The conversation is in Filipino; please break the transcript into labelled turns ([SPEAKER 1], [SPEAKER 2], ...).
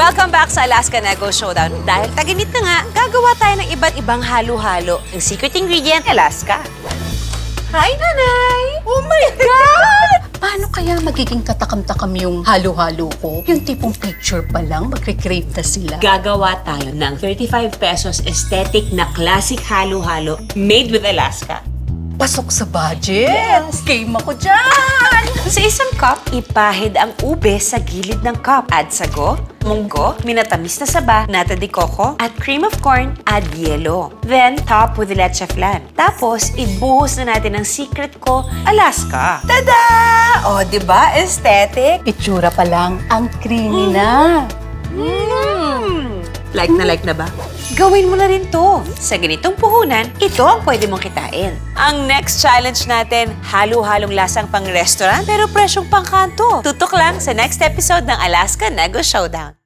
[SPEAKER 1] Welcome back sa Alaska Nego Showdown. Dahil taginit na nga, gagawa tayo ng iba't ibang halo-halo. Ang secret ingredient, Alaska. Hi, Nanay!
[SPEAKER 2] Oh my God! Paano kaya magiging katakam-takam yung halo-halo ko? Yung tipong picture pa lang, magre-crave na sila.
[SPEAKER 1] Gagawa tayo ng 35 pesos aesthetic na classic halo-halo made with Alaska.
[SPEAKER 2] Pasok sa budget! Game ako dyan!
[SPEAKER 1] Sa isang cup, ipahid ang ube sa gilid ng cup. Add sago, munggo, minatamis na saba, nata de coco, at cream of corn, add yelo. Then, top with leche flan. Tapos, ibuhos na natin ang secret ko, Alaska. Tada! O, di ba? Aesthetic?
[SPEAKER 2] Itsura pa lang, ang creamy na.
[SPEAKER 1] Mm. Like na like na ba? Gawin mo na rin to. Sa ganitong puhunan, ito ang pwede mong kitain. Ang next challenge natin, halo-halong lasang pang restaurant pero presyong pang kanto. Tutok lang sa next episode ng Alaska Nego Showdown.